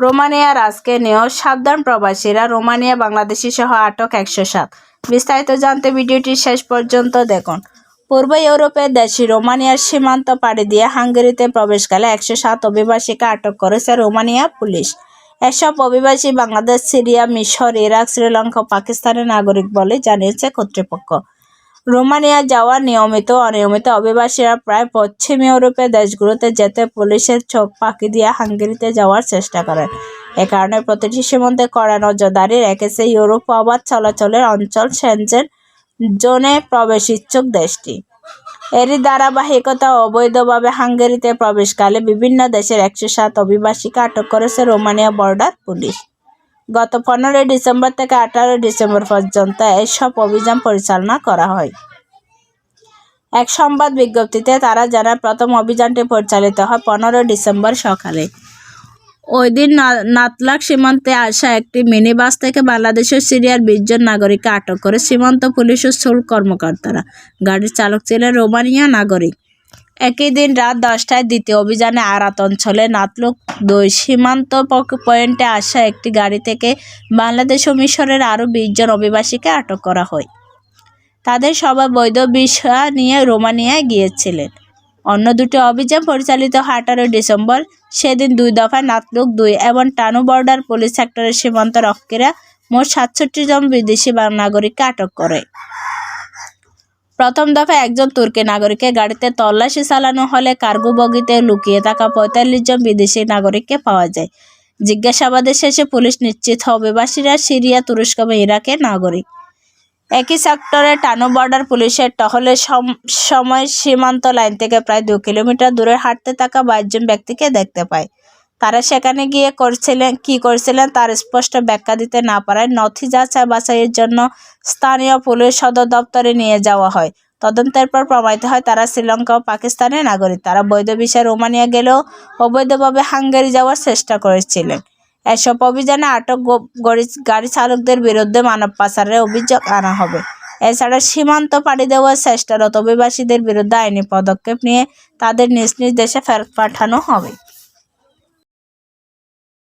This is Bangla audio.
রোমানিয়া আজকে নিয়েও সাবধান প্রবাসীরা রোমানিয়া, বাংলাদেশি সহ আটক একশো সাত। বিস্তারিত জানতে ভিডিওটি শেষ পর্যন্ত দেখুন। পূর্ব ইউরোপের দেশি রোমানিয়ার সীমান্ত পাড়ি দিয়ে হাঙ্গেরিতে প্রবেশকালে একশো সাত অভিবাসীকে আটক করেছে রোমানিয়া পুলিশ। এসব অভিবাসী বাংলাদেশ, সিরিয়া, মিশর, ইরাক, শ্রীলঙ্কা পাকিস্তানের নাগরিক বলে জানিয়েছে কর্তৃপক্ষ। রোমানিয়া যাওয়া নিয়মিত অনিয়মিত অভিবাসীরা প্রায় পশ্চিম ইউরোপের দেশগুলোতে যেতে পুলিশের চোখ ফাঁকি দিয়ে হাঙ্গেরিতে যাওয়ার চেষ্টা করেন। এ কারণে প্রতিটি সীমান্তে কড়া নজরদারি রেখেছে ইউরোপ অবাধ চলাচলের অঞ্চল সেনজেন জোনে প্রবেশ ইচ্ছুক দেশটি। এরই ধারাবাহিকতা অবৈধভাবে হাঙ্গেরিতে প্রবেশকালে বিভিন্ন দেশের একশো সাত অভিবাসীকে আটক করেছে রোমানিয়া বর্ডার পুলিশ। গত পনেরোই ডিসেম্বর থেকে আঠারোই ডিসেম্বর পর্যন্ত এসব অভিযান পরিচালনা করা হয়। এক সংবাদ বিজ্ঞপ্তিতে তারা জানায়, প্রথম অভিযানটি পরিচালিত হয় পনেরোই ডিসেম্বর সকালে। ওই দিন নাতলাক সীমান্তে আসা একটি মিনি বাস থেকে বাংলাদেশের সিরিয়ার বিশজন নাগরিককে আটক করে সীমান্ত পুলিশ ও শুল্ক কর্মকর্তারা। গাড়ির চালক ছিলেন রোমানিয়া নাগরিক। একই দিন রাত দশটায় দ্বিতীয় অভিযানে আরাত অঞ্চলে নাতলুক দুই সীমান্ত পয়েন্টে আসা একটি গাড়ি থেকে বাংলাদেশ ও মিশরের আরও বিশজন অভিবাসীকে আটক করা হয়। তাদের সবাই বৈধ ভিসা নিয়ে রোমানিয়ায় গিয়েছিলেন। অন্য দুটি অভিযান পরিচালিত হয় আঠারোই ডিসেম্বর, সেদিন দুই দফায় নাতলুক দুই এবং টানু বর্ডার পুলিশ সেক্টরের সীমান্ত রক্ষীরা মোট সাতষট্টি জন বিদেশি নাগরিককে আটক করে। প্রথম দফায় একজন তুর্কি নাগরিকের গাড়িতে তল্লাশি চালানো হলে কার্গো বগিতে লুকিয়ে থাকা পঁয়তাল্লিশ জন বিদেশি নাগরিককে পাওয়া যায়। জিজ্ঞাসাবাদের শেষে পুলিশ নিশ্চিত অভিবাসীরা সিরিয়া, তুরস্ক এবং ইরাকের নাগরিক। একই সেক্টরে টানো বর্ডার পুলিশের টহলের সম- সময় সীমান্ত লাইন থেকে প্রায় দু কিলোমিটার দূরে হাঁটতে থাকা বাইশজন ব্যক্তিকে দেখতে পায়। তারা সেখানে গিয়ে করছিলেন, কি করছিলেন তার স্পষ্ট ব্যাখ্যা দিতে না পারায় নথি যাচাই বাছাইয়ের জন্য স্থানীয় পুলিশ সদর দপ্তরে নিয়ে যাওয়া হয়। তদন্তের পর প্রমাণিত হয়, তারা শ্রীলঙ্কা ও পাকিস্তানের নাগরিক। তারা বৈধ বিষয়ে রোমানিয়া গেলেও অবৈধভাবে হাঙ্গেরি যাওয়ার চেষ্টা করেছিলেন। এসব অভিযানে আটক গাড়ি চালকদের বিরুদ্ধে মানব পাচারের অভিযোগ আনা হবে। এছাড়া সীমান্ত পাড়ি দেওয়ার চেষ্টারত অভিবাসীদের বিরুদ্ধে আইনি পদক্ষেপ নিয়ে তাদের নিজ নিজ দেশে ফেরত পাঠানো হবে।